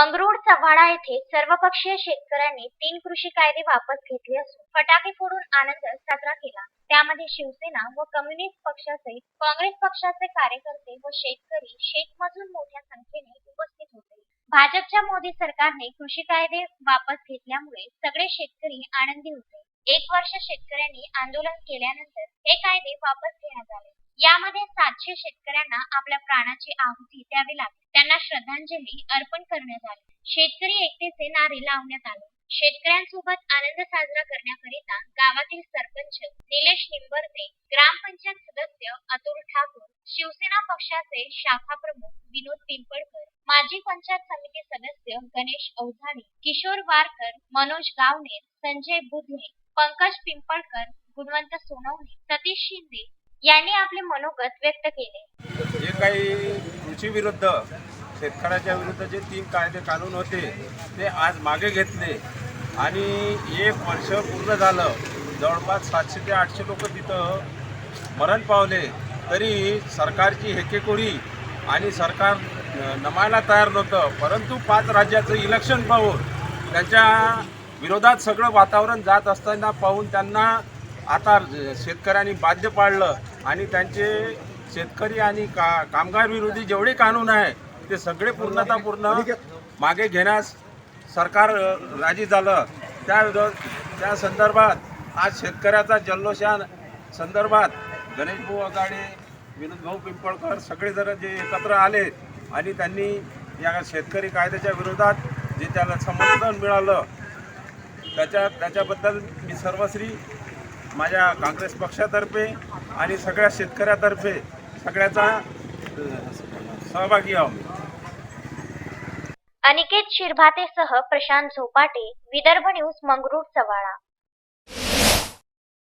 मंगरुळ चव्हाडा येथे सर्वपक्षीय शेतकऱ्यांनी तीन कृषी कायदे वापस घेतले असून फटाके फोडून आनंद साजरा केला. त्यामध्ये शिवसेना व कम्युनिस्ट पक्षासहित काँग्रेस पक्षाचे कार्यकर्ते व शेतकरी शेतमजूर मोठ्या संख्येने उपस्थित होते. भाजपच्या मोदी सरकारने कृषी कायदे वापस घेतल्यामुळे सगळे शेतकरी आनंदी होते. एक वर्ष शेतकऱ्यांनी आंदोलन केल्यानंतर हे कायदे वापस घेण्यात आले. यामध्ये सातशे शेतकऱ्यांना आपल्या प्राणाची आहुती द्यावी लागली. त्यांना श्रद्धांजली अर्पण करण्यात आली. शेतकरी एकतेचे नारे लावण्यात आले. शेतकऱ्यांसोबत आनंद साजरा करण्याकरिता गावातील सरपंच निलेश निंबर्ते ग्रामपंचायत सदस्य अतुल ठाकूर शिवसेना पक्षाचे शाखा प्रमुख विनोद पिंपळकर माजी पंचायत समिती सदस्य गणेश अवधाडी किशोर वारकर मनोज गावणे संजय बुधने पंकज पिंपळकर गुणवंत सोनवणे सतीश शिंदे यांनी आपले मनोगत व्यक्त केले. जे काही कृषी विरुद्ध शेतकऱ्याच्या विरुद्ध जे तीन कायदे कानून होते ते आज मागे घेतले. आणि एक वर्ष पूर्ण झालं जवळपास सातशे ते आठशे लोक तिथं मरण पावले. तरी सरकारची हेकेकोडी आणि सरकार नमायला तयार नव्हतं. परंतु पाच राज्याचं इलेक्शन पाहून त्यांच्या विरोधात सगळं वातावरण जात असताना पाहून त्यांना आता शेतकऱ्यांनी बाध्य पाडलं आणि त्यांचे शेतकरी आणि का कामगार विरोधी जेवढे कानून आहे ते सगळे पूर्णतः पूर्ण मागे घेण्यास सरकार राजी झालं. त्या त्या संदर्भात आज शेतकऱ्याचा जल्लोष संदर्भात गणेश भाऊ आघाडे विनोद भाऊ पिंपळकर सगळे जण जे एकत्र आले आणि त्यांनी या शेतकरी कायद्याच्या विरोधात जे त्याला समर्थन मिळालं त्याच्या त्याच्याबद्दल मी सर्वश्री माझ्या काँग्रेस पक्षातर्फे आणि सगळ्या शेतकऱ्यातर्फे सगळ्याचा सहभागी आहोत. अनिकेत शिरभातेसह प्रशांत झोपाटे विदर्भ न्यूज मंगरुळ सवाळा.